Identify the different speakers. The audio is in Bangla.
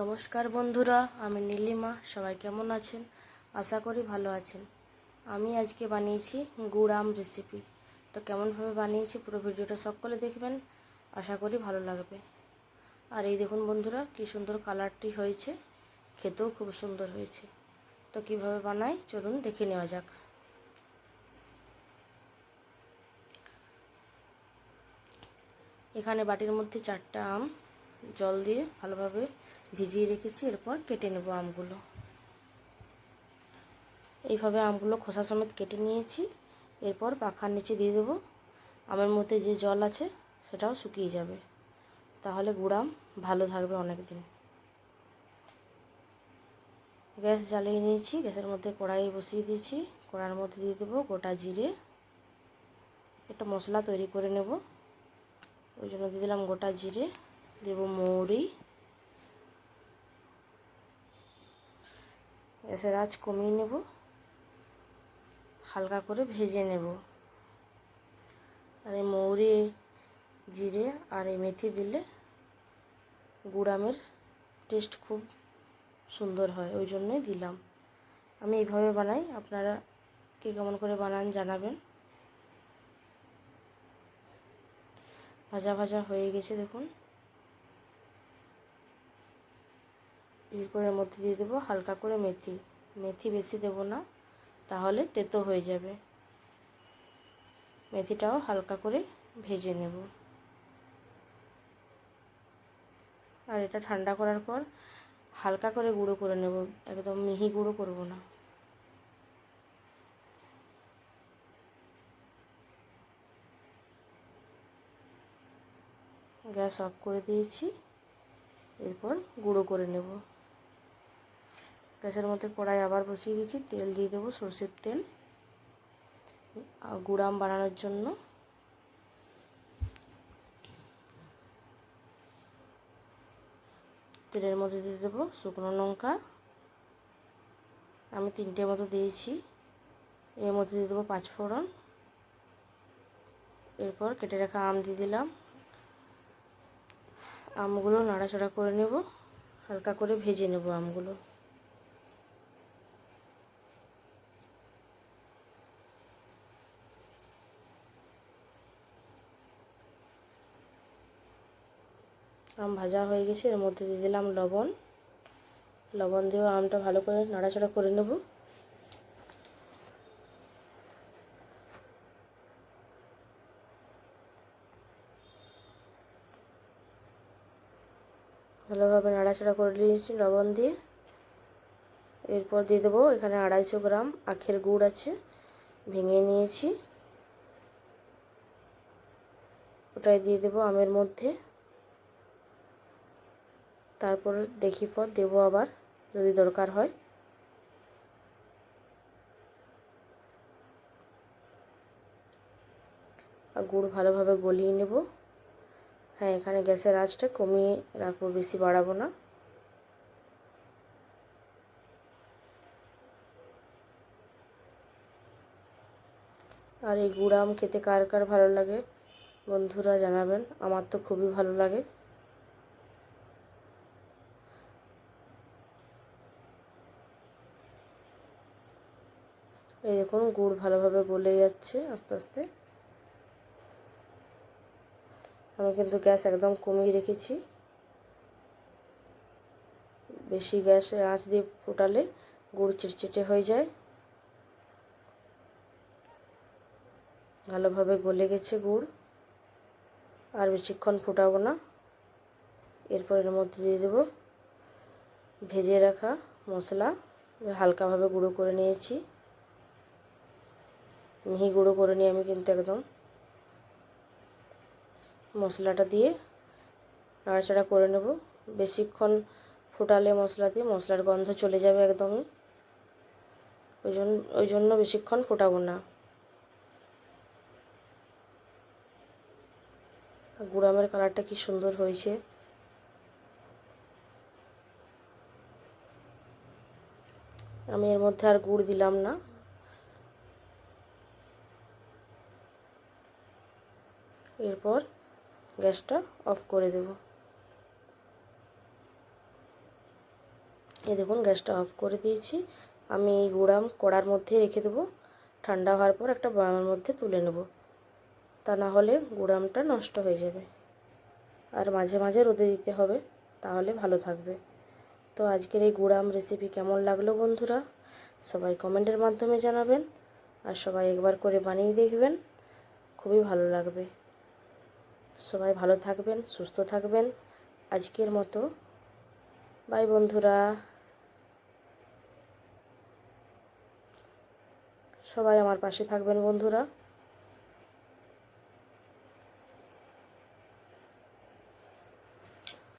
Speaker 1: নমস্কার বন্ধুরা, আমি নীলিমা, সবাই কেমন আছেন? আশা করি ভালো আছেন। আমি আজকে বানিয়েছি গুড় আম রেসিপি তো কেমনভাবে বানিয়েছি পুরো ভিডিওটা সকলে দেখবেন, আশা করি ভালো লাগবে। আর এই দেখুন বন্ধুরা, কি সুন্দর কালারটি হয়েছে, খেতেও খুব সুন্দর হয়েছে। তো কীভাবে বানাই, চলুন দেখে নেওয়া যাক। এখানে বাটির মধ্যে চারটা আম জল দিয়ে ভালোভাবে ভিজিয়ে রেখেছি, এরপর কেটে নেব আমগুলো। এইভাবে আমগুলো খোসা সমেত কেটে নিয়েছি, এরপর পাখার নিচে দিয়ে দেবো। আমের মধ্যে যে জল আছে, সেটাও শুকিয়ে যাবে। তাহলে গুড়াম ভালো থাকবে অনেক দিন গ্যাস জ্বালিয়ে নিয়েছি, গ্যাসের মধ্যে কড়াই বসিয়ে দিয়েছি। কড়ার মধ্যে দিয়ে দেবো গোটা জিরে। একটা মশলা তৈরি করে নেব। ওই জন্য দিয়ে দিলাম গোটা জিরে। দেব মৌরি গ্যাসের আঁচ কমিয়ে নেব। হালকা করে ভেজে নেব। আর এই মৌরি জিরে আর এই মেথি দিলে গুড়ামের টেস্ট খুব সুন্দর হয়, ওই জন্যই দিলাম। আমি এইভাবে বানাই, আপনারা কে কেমন করে বানান জানাবেন। ভাজা ভাজা হয়ে গেছে, দেখুন। এরপরের মধ্যে দিয়ে দেবো হালকা করে মেথি। মেথি বেশি দেব না, তাহলে তেতো হয়ে যাবে। মেথিটাও হালকা করে ভেজে নেব। আর এটা ঠান্ডা করার পর হালকা করে গুঁড়ো করে নেব, একদম মিহি গুঁড়ো করব না। গ্যাস অফ করে দিয়েছি, এরপর গুঁড়ো করে নেব। গ্যাসের মধ্যে কড়াই আবার বসিয়ে দিয়েছি। তেল দিয়ে দেবো সর্ষের তেল। গুড়াম বানানোর জন্য। তেলের মধ্যে দিয়ে দেবো শুকনো লঙ্কা। আমি তিনটে মতো দিয়েছি। এর মধ্যে দিয়ে দেবো পাঁচফোড়ন। এরপর কেটে রাখা আম দিয়ে দিলাম। আমগুলো নাড়াচাড়া করে নেব। হালকা করে ভেজে নেব আমগুলো। আম ভাজা হয়ে গেছে। এর মধ্যে দিয়ে দিলাম লবণ। লবণ দিয়েও আমটা ভালো করে নাড়াচাড়া করে নেব। ভালোভাবে নাড়াচাড়া করে নিয়েছি লবণ দিয়ে। এরপর দিয়ে দেবো এখানে আড়াইশো গ্রাম আখের গুড় আছে। ভেঙে নিয়েছি। ওটাই দিয়ে দেবো আমের মধ্যে। তারপর দেখি পর দেবো আবার যদি দরকার হয়। আর গুড় ভালোভাবে গলিয়ে নেব। হ্যাঁ এখানে গ্যাসের আঁচটা কমিয়ে রাখব, বেশি বাড়াবো না। আর এই গুড় আম খেতে কার কার ভালো লাগে বন্ধুরা জানাবেন, আমার তো খুবই ভালো লাগে। এই দেখুন, গুড় ভালোভাবে গলে যাচ্ছে আস্তে আস্তে। আমি কিন্তু গ্যাস একদম কমিয়ে রেখেছি। বেশি গ্যাসে আঁচ দিয়ে ফোটালে গুড় চিটচিটে হয়ে যায়। ভালোভাবে গলে গেছে গুড়। আর বেশিক্ষণ ফোটাবো না। এরপর এর মধ্যে দিয়ে দেবো ভেজে রাখা মশলা। হালকাভাবে গুঁড়ো করে নিয়েছি। মিহি গুঁড়ো করে নিই আমি কিন্তু একদম মশলাটা দিয়ে নাড়াচাড়া করে নেব। বেশিক্ষণ ফোটালে মশলা দিয়ে মশলার গন্ধ চলে যাবে একদমই। ওই জন্য ওই জন্য বেশিক্ষণ ফোটাবো না। গুড়ামের কালারটা কি সুন্দর হয়েছে। আমি এর মধ্যে আর গুড় দিলাম না। এরপর গ্যাসটা অফ করে দেব। এই দেখুন, গ্যাসটা অফ করে দিয়েছি। আমি এই গুড়াম কড়ার মধ্যে রেখে দেবো। ঠান্ডা হওয়ার পর একটা বয়ামের মধ্যে তুলে নেব। তা না হলে গুড়ামটা নষ্ট হয়ে যাবে। আর মাঝে মাঝে রোদে দিতে হবে, তাহলে ভালো থাকবে। তো আজকের এই গুড়াম রেসিপি কেমন লাগল বন্ধুরা? সবাই কমেন্টের মাধ্যমে জানাবেন। আর সবাই একবার করে বানিয়ে দেখবেন। খুবই ভালো লাগবে। সবাই ভালো থাকবেন সুস্থ থাকবেন। আজকের মতো। বাই বন্ধুরা। সবাই আমার পাশে থাকবেন বন্ধুরা।